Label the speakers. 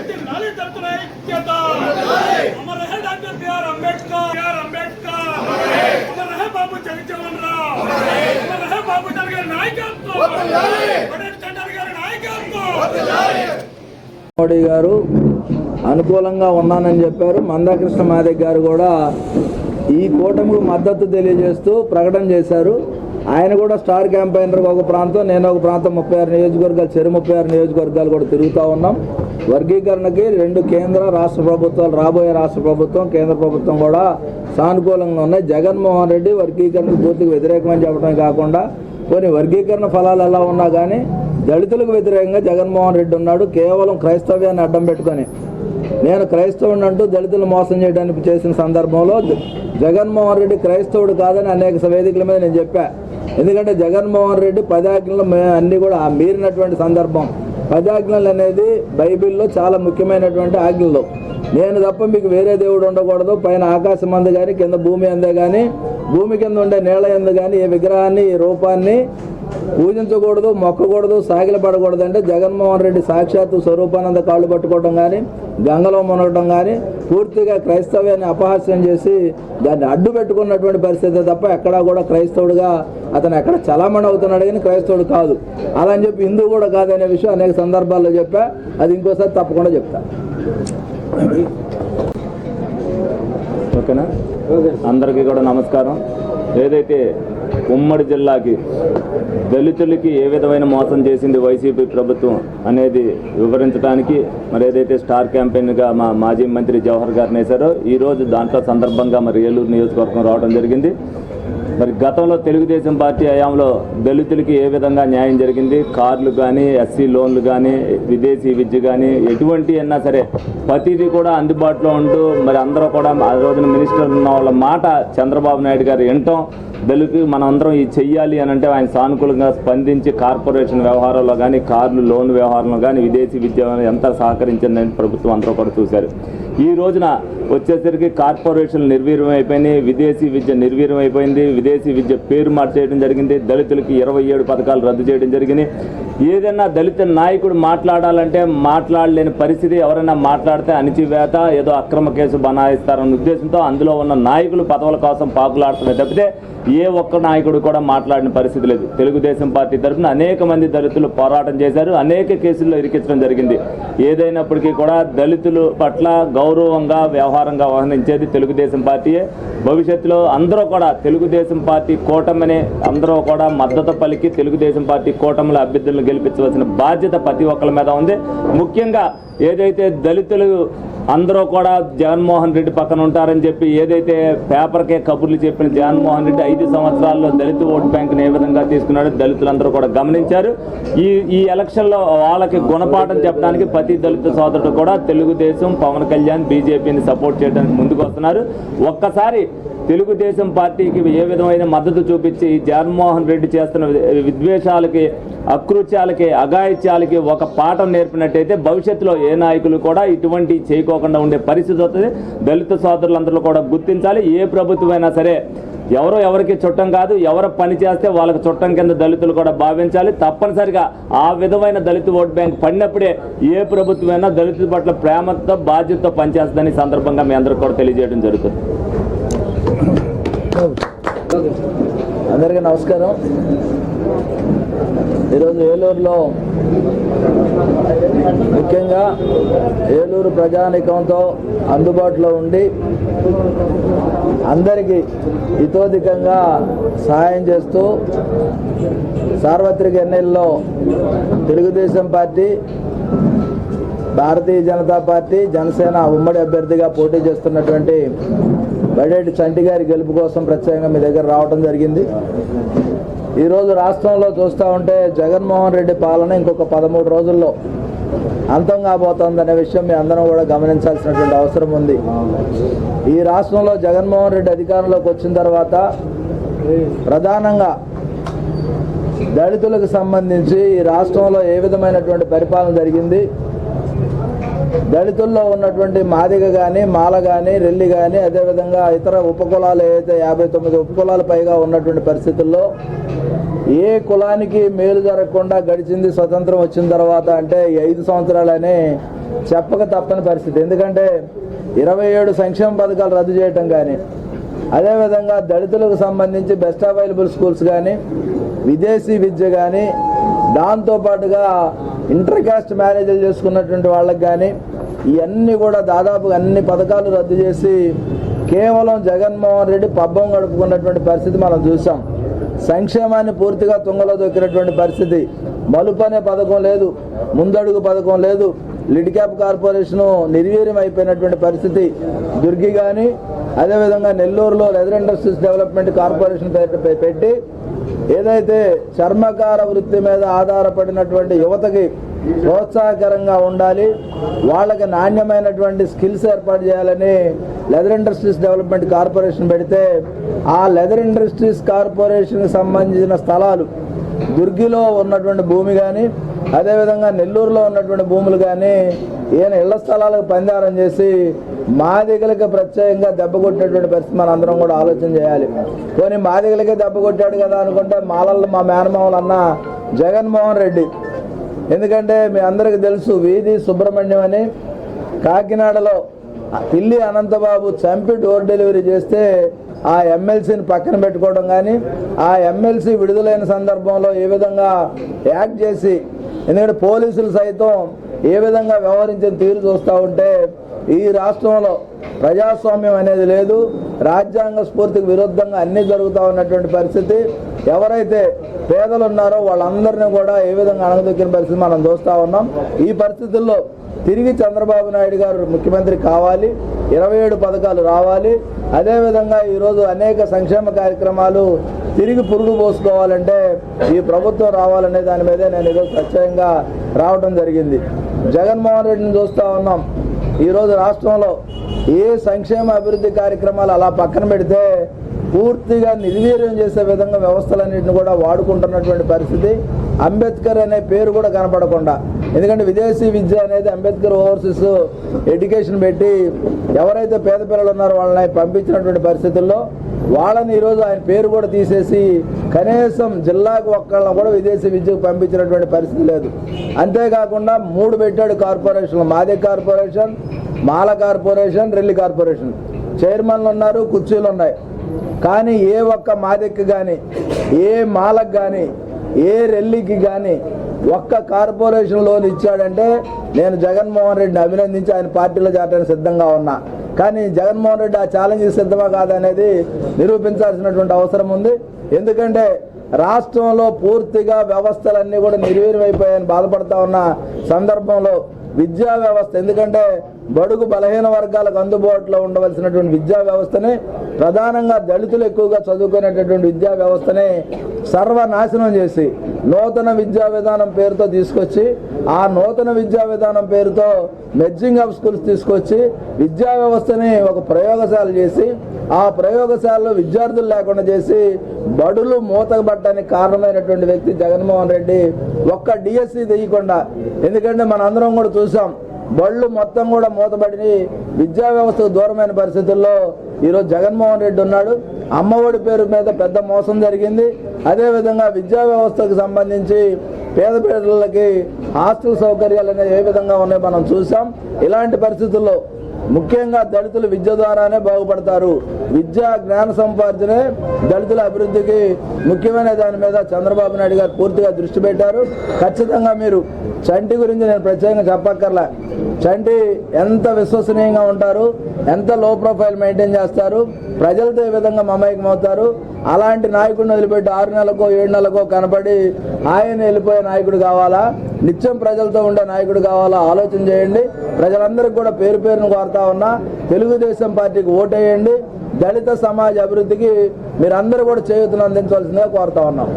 Speaker 1: ఐక్యత. అమర్ రహే doctor BR Ambedkar. BR Ambedkar. Amar రహే బాబు జగజ్జీవన్ అమర్ రహే బాబు నాయకత్వం. చండర్ గారి నాయకత్వం.
Speaker 2: మోడీ గారు అనుకూలంగా ఉన్నానని చెప్పారు. మందాకృష్ణ మాదిక్ గారు కూడా ఈ కూటమికి మద్దతు తెలియజేస్తూ ప్రకటన చేశారు. ఆయన కూడా స్టార్ క్యాంపైనర్ ఒక ప్రాంతం నేను ఒక ప్రాంతం ముప్పై ఆరు నియోజకవర్గాలు చెరు ముప్పై ఆరు నియోజకవర్గాలు కూడా తిరుగుతూ ఉన్నాం. వర్గీకరణకి రెండు కేంద్ర రాష్ట్ర ప్రభుత్వాలు రాబోయే రాష్ట్ర ప్రభుత్వం కేంద్ర ప్రభుత్వం కూడా సానుకూలంగా ఉన్నాయి. జగన్మోహన్ రెడ్డి వర్గీకరణకు పూర్తిగా వ్యతిరేకమని చెప్పడమే కాకుండా కొన్ని వర్గీకరణ ఫలాలు ఎలా ఉన్నా కానీ దళితులకు వ్యతిరేకంగా జగన్మోహన్ రెడ్డి ఉన్నాడు. కేవలం క్రైస్తవ్యాన్ని అడ్డం పెట్టుకొని. నేను క్రైస్తవుని అంటూ దళితులు మోసం చేయడానికి చేసిన సందర్భంలో జగన్మోహన్ రెడ్డి క్రైస్తవుడు కాదని అనేక వేదికల మీద నేను చెప్పా. ఎందుకంటే జగన్మోహన్ రెడ్డి పదాజ్ఞలు అన్నీ కూడా మీరినటువంటి సందర్భం. పదాజ్ఞలు అనేది బైబిల్లో చాలా ముఖ్యమైనటువంటి ఆజ్ఞలు. నేను తప్ప మీకు వేరే దేవుడు ఉండకూడదు. పైన ఆకాశం అందు కానీ కింద భూమి అందే కానీ భూమి కింద ఉండే నేల ఎందు కానీ ఏ విగ్రహాన్ని ఏ రూపాన్ని పూజించకూడదు మొక్కకూడదు సాగిలపడకూడదు అంటే జగన్మోహన్ రెడ్డి సాక్షాత్తు స్వరూపానంద కాళ్ళు పట్టుకోవడం కానీ గంగలో మునగడం కానీ పూర్తిగా క్రైస్తవ్యాన్ని అపహాస్యం చేసి దాన్ని అడ్డు పెట్టుకున్నటువంటి పరిస్థితి తప్ప ఎక్కడా కూడా క్రైస్తవుడుగా అతను ఎక్కడ చలామణి అవుతున్నాడు కానీ క్రైస్తవుడు కాదు. అలా అని చెప్పి హిందూ కూడా కాదనే విషయం అనేక సందర్భాల్లో చెప్పా. అది ఇంకోసారి తప్పకుండా చెప్తా.
Speaker 3: ఓకేనా? అందరికీ కూడా నమస్కారం. ఏదైతే ఉమ్మడి జిల్లాకి దళితులకి ఏ విధమైన మోసం చేసింది వైసీపీ ప్రభుత్వం అనేది వివరించడానికి మరి ఏదైతే స్టార్ క్యాంపెయిన్గా మా మాజీ మంత్రి జవహర్ గారిని వేశారో ఈరోజు దాంట్లో సందర్భంగా మరి ఏలూరు నియోజకవర్గం రావడం జరిగింది. మరి గతంలో తెలుగుదేశం పార్టీ హయాంలో దళితులకి ఏ విధంగా న్యాయం జరిగింది? కార్లు కానీ ఎస్సీ లోన్లు కానీ విదేశీ విద్య కానీ ఎటువంటి అయినా సరే ప్రతిదీ కూడా అందుబాటులో ఉంటూ మరి అందరూ కూడా ఆ రోజున మినిస్టర్ ఉన్న వాళ్ళ మాట చంద్రబాబు నాయుడు గారు వినటం దళితులు మనందరం అందరం ఇది చెయ్యాలి అని అంటే ఆయన సానుకూలంగా స్పందించి కార్పొరేషన్ వ్యవహారంలో కానీ కార్లు లోన్ వ్యవహారంలో కానీ విదేశీ విద్య ఎంత సహకరించిందని ప్రభుత్వం అందరూ కూడా చూశారు. ఈ రోజున వచ్చేసరికి కార్పొరేషన్లు నిర్వీర్యం అయిపోయినాయి విదేశీ విద్య నిర్వీర్యం అయిపోయింది విదేశీ విద్య పేరు మార్చేయడం జరిగింది దళితులకి ఇరవై ఏడు పథకాలు రద్దు చేయడం జరిగింది. ఏదైనా దళిత నాయకుడు మాట్లాడాలంటే మాట్లాడలేని పరిస్థితి ఎవరైనా మాట్లాడితే అణిచివేత ఏదో అక్రమ కేసు బనాయిస్తారన్న ఉద్దేశంతో అందులో ఉన్న నాయకులు పదవుల కోసం పాకులాడుతున్నారు తప్పితే ఏ ఒక్క నాయకుడు కూడా మాట్లాడిన పరిస్థితి లేదు. తెలుగుదేశం పార్టీ తరఫున అనేక మంది దళితులు పోరాటం చేశారు అనేక కేసుల్లో ఇరికించడం జరిగింది. ఏదైనప్పటికీ కూడా దళితులు పట్ల గౌరవంగా వ్యవహారంగా వ్యవహరించేది తెలుగుదేశం పార్టీయే భవిష్యత్తులో అందరూ కూడా తెలుగుదేశం పార్టీ కూటమిని అందరూ కూడా మద్దతు పలికి తెలుగుదేశం పార్టీ కూటమిల అభ్యర్థులను గెలిపించవలసిన బాధ్యత ప్రతి ఒక్కరి మీద ఉంది. ముఖ్యంగా ఏదైతే దళితులు అందరూ కూడా జగన్మోహన్ రెడ్డి పక్కన ఉంటారని చెప్పి ఏదైతే పేపర్కే కబుర్లు చెప్పిన జగన్మోహన్ రెడ్డి ఐదు సంవత్సరాల్లో దళిత ఓటు బ్యాంకును ఏ విధంగా తీసుకున్నాడో దళితులందరూ కూడా గమనించారు. ఈ ఈ ఎలక్షన్లో వాళ్ళకి గుణపాఠం చెప్పడానికి ప్రతి దళిత సోదరుడు కూడా తెలుగుదేశం పవన్ కళ్యాణ్ బీజేపీని సపోర్ట్ చేయడానికి ముందుకు వస్తున్నారు. ఒక్కసారి తెలుగుదేశం పార్టీకి ఏ విధమైన మద్దతు చూపించి జగన్మోహన్ రెడ్డి చేస్తున్న విద్వేషాలకి అకృత్యాలకి అఘాయిత్యాలకి ఒక పాఠం నేర్పినట్టయితే భవిష్యత్తులో ఏ నాయకులు కూడా ఇటువంటి చేయకోకుండా ఉండే పరిస్థితి వస్తుంది. దళిత సోదరులందరూ కూడా గుర్తించాలి. ఏ ప్రభుత్వమైనా సరే ఎవరో ఎవరికి చుట్టం కాదు. ఎవరు పని చేస్తే వాళ్ళకి చుట్టం కింద దళితులు కూడా భావించాలి. తప్పనిసరిగా ఆ విధమైన దళిత ఓట్ బ్యాంక్ పడినప్పుడే ఏ ప్రభుత్వమైనా దళితుల పట్ల ప్రేమతో బాధ్యతతో పనిచేస్తుందని సందర్భంగా మీ అందరికీ కూడా తెలియజేయడం జరుగుతుంది.
Speaker 2: అందరికీ నమస్కారం. ఈరోజు ఏలూరులో ముఖ్యంగా ఏలూరు ప్రజానికంతో అందుబాటులో ఉండి అందరికీ ఇతోధికంగా సహాయం చేస్తూ సార్వత్రిక ఎన్నికల్లో తెలుగుదేశం పార్టీ భారతీయ జనతా పార్టీ జనసేన ఉమ్మడి అభ్యర్థిగా పోటీ చేస్తున్నటువంటి బడేటి చంటి గారి గెలుపు కోసం ప్రత్యేకంగా మీ దగ్గర రావడం జరిగింది. ఈరోజు రాష్ట్రంలో చూస్తూ ఉంటే జగన్మోహన్ రెడ్డి పాలన ఇంకొక పదమూడు రోజుల్లో అంతం కాబోతోందనే విషయం మీ అందరం కూడా గమనించాల్సినటువంటి అవసరం ఉంది. ఈ రాష్ట్రంలో జగన్మోహన్ రెడ్డి అధికారంలోకి వచ్చిన తర్వాత ప్రధానంగా దళితులకు సంబంధించి ఈ రాష్ట్రంలో ఏ విధమైనటువంటి పరిపాలన జరిగింది? దళితుల్లో ఉన్నటువంటి మాదిగ కానీ మాల కానీ రెల్లి కానీ అదేవిధంగా ఇతర ఉపకులాలు ఏదైతే యాభై తొమ్మిది ఉపకులాల పైగా ఉన్నటువంటి పరిస్థితుల్లో ఏ కులానికి మేలు జరగకుండా గడిచింది స్వతంత్రం వచ్చిన తర్వాత అంటే ఐదు సంవత్సరాలని చెప్పక తప్పని పరిస్థితి. ఎందుకంటే ఇరవై ఏడు సంక్షేమ పథకాలు రద్దు చేయటం కానీ అదేవిధంగా దళితులకు సంబంధించి బెస్ట్ అవైలబుల్ స్కూల్స్ కానీ విదేశీ విద్య కానీ దాంతోపాటుగా ఇంటర్ కాస్ట్ మ్యారేజ్లు చేసుకున్నటువంటి వాళ్ళకి కానీ ఇవన్నీ కూడా దాదాపుగా అన్ని పథకాలు రద్దు చేసి కేవలం జగన్మోహన్ రెడ్డి పబ్బం గడుపుకున్నటువంటి పరిస్థితి మనం చూసాం. సంక్షేమాన్ని పూర్తిగా తుంగలో దొక్కినటువంటి పరిస్థితి. మలుపు అనే పథకం లేదు ముందడుగు పథకం లేదు లిడ్ క్యాప్ కార్పొరేషను నిర్వీర్యం అయిపోయినటువంటి పరిస్థితి. దుర్గి కానీ అదేవిధంగా నెల్లూరులో లెదర్ ఇండస్ట్రీస్ డెవలప్మెంట్ కార్పొరేషన్ పేరుపై పెట్టి ఏదైతే చర్మకార వృత్తి మీద ఆధారపడినటువంటి యువతకి ప్రోత్సాహకరంగా ఉండాలి వాళ్ళకి నాణ్యమైనటువంటి స్కిల్స్ ఏర్పాటు చేయాలని లెదర్ ఇండస్ట్రీస్ డెవలప్మెంట్ కార్పొరేషన్ పెడితే ఆ లెదర్ ఇండస్ట్రీస్ కార్పొరేషన్కి సంబంధించిన స్థలాలు దుర్గిలో ఉన్నటువంటి భూమి కానీ అదేవిధంగా నెల్లూరులో ఉన్నటువంటి భూములు కానీ ఈయన ఇళ్ళ స్థలాలకు పందారం చేసి మాదిగలకి ప్రత్యేకంగా దెబ్బ కొట్టినటువంటి పరిస్థితి మన అందరం కూడా ఆలోచన చేయాలి. పోనీ మాదిగలకే దెబ్బ కొట్టాడు కదా అనుకుంటే మాలల్లో మా మేనమామలు అన్న జగన్మోహన్ రెడ్డి. ఎందుకంటే మీ అందరికీ తెలుసు వీధి సుబ్రహ్మణ్యం అని. కాకినాడలో పిల్లి అనంతబాబు చంపి డోర్ డెలివరీ చేస్తే ఆ ఎమ్మెల్సీని పక్కన పెట్టుకోవడం కానీ ఆ ఎమ్మెల్సీ విడుదలైన సందర్భంలో ఏ విధంగా యాక్ట్ చేసి ఎందుకంటే పోలీసులు సైతం ఏ విధంగా వ్యవహరించిన తీరు చూస్తూ ఉంటే ఈ రాష్ట్రంలో ప్రజాస్వామ్యం అనేది లేదు. రాజ్యాంగ స్ఫూర్తికి విరుద్ధంగా అన్నీ జరుగుతూ ఉన్నటువంటి పరిస్థితి. ఎవరైతే పేదలు ఉన్నారో వాళ్ళందరినీ కూడా ఏ విధంగా అణగదొక్కిన పరిస్థితి మనం చూస్తూ ఉన్నాం. ఈ పరిస్థితుల్లో తిరిగి చంద్రబాబు నాయుడు గారు ముఖ్యమంత్రి కావాలి. ఇరవై ఏడు పథకాలు రావాలి. అదేవిధంగా ఈరోజు అనేక సంక్షేమ కార్యక్రమాలు తిరిగి పురుగు పోసుకోవాలంటే ఈ ప్రభుత్వం రావాలనే దాని మీదే నేను ఈరోజు ప్రత్యేకంగా రావడం జరిగింది. జగన్మోహన్ రెడ్డిని చూస్తూ ఉన్నాం. ఈరోజు రాష్ట్రంలో ఏ సంక్షేమ అభివృద్ధి కార్యక్రమాలు అలా పక్కన పెడితే పూర్తిగా నిర్వీర్యం చేసే విధంగా వ్యవస్థలన్నింటిని కూడా వాడుకుంటున్నటువంటి పరిస్థితి. అంబేద్కర్ అనే పేరు కూడా కనపడకుండా. ఎందుకంటే విదేశీ విద్య అనేది అంబేద్కర్ ఓవర్సీస్ ఎడ్యుకేషన్ పెట్టి ఎవరైతే పేద పిల్లలు ఉన్నారో వాళ్ళని పంపించినటువంటి పరిస్థితుల్లో వాళ్ళని ఈరోజు ఆయన పేరు కూడా తీసేసి కనీసం జిల్లాకు ఒక్కళ్ళని కూడా విదేశీ విద్యకు పంపించినటువంటి పరిస్థితి లేదు. అంతేకాకుండా మూడు పెట్టాడు కార్పొరేషన్లు. మాదే corporation Mala corporation Relli corporation. చైర్మన్లు ఉన్నారు కుర్చీలు ఉన్నాయి. కానీ ఏ ఒక్క మాదెక్కి కానీ ఏ మాలకు కానీ ఏ రెల్లికి కానీ ఒక్క కార్పొరేషన్ లోన్ ఇచ్చాడంటే నేను జగన్మోహన్ రెడ్డిని అభినందించి ఆయన పార్టీలో చేరడానికి సిద్ధంగా ఉన్నా. కానీ జగన్మోహన్ రెడ్డి ఆ ఛాలెంజ్ సిద్ధమా కాదనేది నిరూపించాల్సినటువంటి అవసరం ఉంది. ఎందుకంటే రాష్ట్రంలో పూర్తిగా వ్యవస్థలన్నీ కూడా నిర్వీర్యమైపోయాయని బాధపడతా ఉన్న సందర్భంలో విద్యా వ్యవస్థ. ఎందుకంటే బడుగు బలహీన వర్గాలకు అందుబాటులో ఉండవలసినటువంటి విద్యా వ్యవస్థని ప్రధానంగా దళితులు ఎక్కువగా చదువుకునేటటువంటి విద్యా వ్యవస్థని సర్వనాశనం చేసి నూతన విద్యా విధానం పేరుతో తీసుకొచ్చి ఆ నూతన విద్యా విధానం పేరుతో మెర్జింగ్ ఆఫ్ స్కూల్స్ తీసుకొచ్చి విద్యా వ్యవస్థని ఒక ప్రయోగశాల చేసి ఆ ప్రయోగశాలలో విద్యార్థులు లేకుండా చేసి బడులు మూతబట్టడానికి కారణమైనటువంటి వ్యక్తి జగన్మోహన్ రెడ్డి ఒక్క డిఎస్సి తీయకుండా. ఎందుకంటే మన అందరం కూడా చూసాం బళ్ళు మొత్తం కూడా మూతబడి విద్యా వ్యవస్థకు దూరమైన పరిస్థితుల్లో ఈరోజు జగన్మోహన్ రెడ్డి ఉన్నాడు. అమ్మఒడి పేరు మీద పెద్ద మోసం జరిగింది. అదేవిధంగా విద్యా వ్యవస్థకు సంబంధించి పేద పిల్లలకి హాస్టల్ సౌకర్యాలు అనేవి ఏ విధంగా ఉన్నాయో మనం చూసాం ఇలాంటి పరిస్థితుల్లో ముఖ్యంగా దళితులు విద్య ద్వారానే బాగుపడతారు. విద్య జ్ఞాన సంపార్జనే దళితుల అభివృద్ధికి ముఖ్యమైన దాని మీద చంద్రబాబు నాయుడు గారు పూర్తిగా దృష్టి పెట్టారు. ఖచ్చితంగా మీరు చంటి గురించి నేను ప్రత్యేకంగా చెప్పక్కర్లే. చంటి ఎంత విశ్వసనీయంగా ఉంటారు ఎంత లో ప్రొఫైల్ మెయింటైన్ చేస్తారు ప్రజలతో ఏ విధంగా మమేకమవుతారు? అలాంటి నాయకుడిని వదిలిపెట్టి ఆరు నెలలకో ఏడు నెలలకో కనపడి ఆయన వెళ్ళిపోయే నాయకుడు కావాలా? నిత్యం ప్రజలతో ఉండే నాయకుడు కావాలా? ఆలోచన చేయండి. ప్రజలందరికీ కూడా పేరు పేరును కోరుతా ఉన్నా తెలుగుదేశం పార్టీకి ఓటేయండి. దళిత సమాజ అభివృద్ధికి మీరందరూ కూడా చేయూతను అందించవలసిందిగా కోరుతా ఉన్నాం.